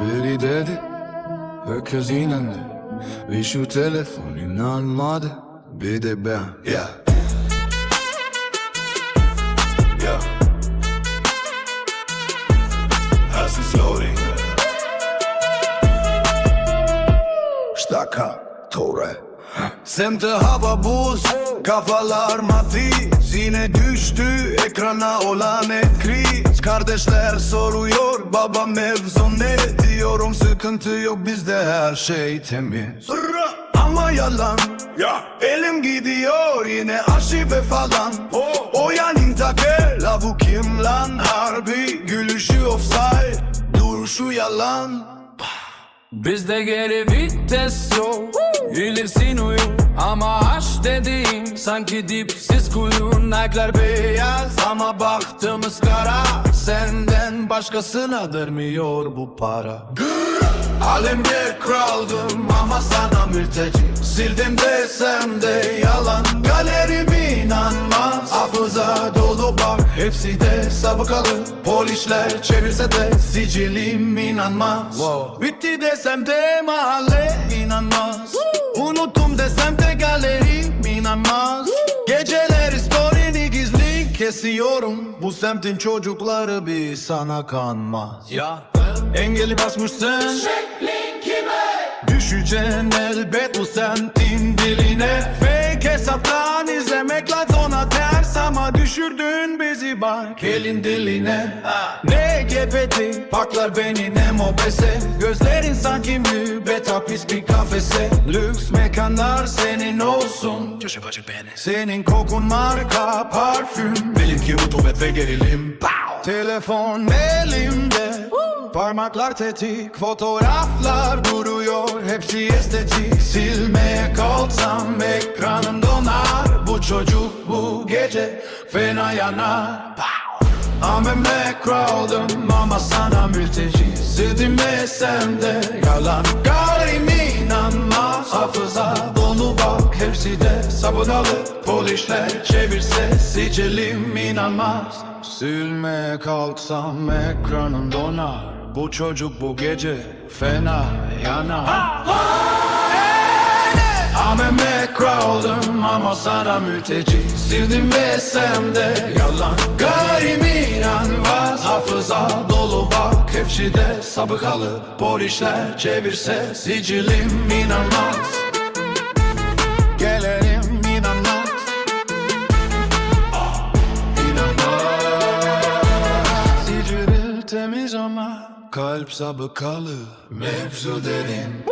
Biri dedi Herkes inandı Ve şu telefon inanmadı Bir de ben Yeah Yeah As it's loading Tore. Semte hava buz Kafalar matiz Yine düştü ekrana olan et kriz Kardeşler soruyor Baba mevzu ne diyorum? Sıkıntı yok bizde her şey temiz. Ama yalan. Ya. Elim gidiyor yine arşive falan. O. Yan take Lavu kim lan? Harbi Gülüşü offside. Duruşu yalan. Bizde geri vites yok. Bilirsin uyum Ama aşk dediğin Sanki dipsiz kuyu Nike'lar beyaz Ama baktığımız kara başkasına vermiyor bu para. Alemde kraldım ama sana mülteci Sildim desem de yalan. Galerim inanmaz. Hafıza dolu bak. Hepsi de sabıkalı. Polisler çevirse de sicilim inanmaz. Bitti desem de mahalle inanmaz. Unuttum desem kesiyorum. Bu semtin çocukları bir sana kanmaz. Ya. Engeli basmışsın. Düşeceksin elbet bu semtin düşürdün bizi bak. Elin diline. Ne gepeti paklar beni ne mobese. Gözlerin sanki mübet hapis bir kafese. Lüks mekanlar senin olsun. Senin kokun marka parfüm. Benimki rutubet ve gerilim. Pow! Telefon elimde. Parmaklar tetik Fotoğraflar duruyor. Hepsi estetik. Silmeye kalksam ekranım donar. Bu çocuk bu gece fena yanar Pow! Ameme kraldım ama sana mülteci. Sildim desem de yalan. Galim inanmaz Hafıza dolu bak. Hepsi de sabınalı Polisler. Çevirse sicilim inanmaz. Silmeye kalksam ekranım donar. Bu çocuk bu gece fena yanar Ameme ama sana mülteci Sildim desem de. Yalan Garim inanmaz Hafıza dolu bak. Hepsi de sabıkalı Polisler çevirse sicilim inanmaz. Gelelim inanmaz. Ah, İnanmaz. Sicili temiz ama Kalp sabıkalı Mevzu derin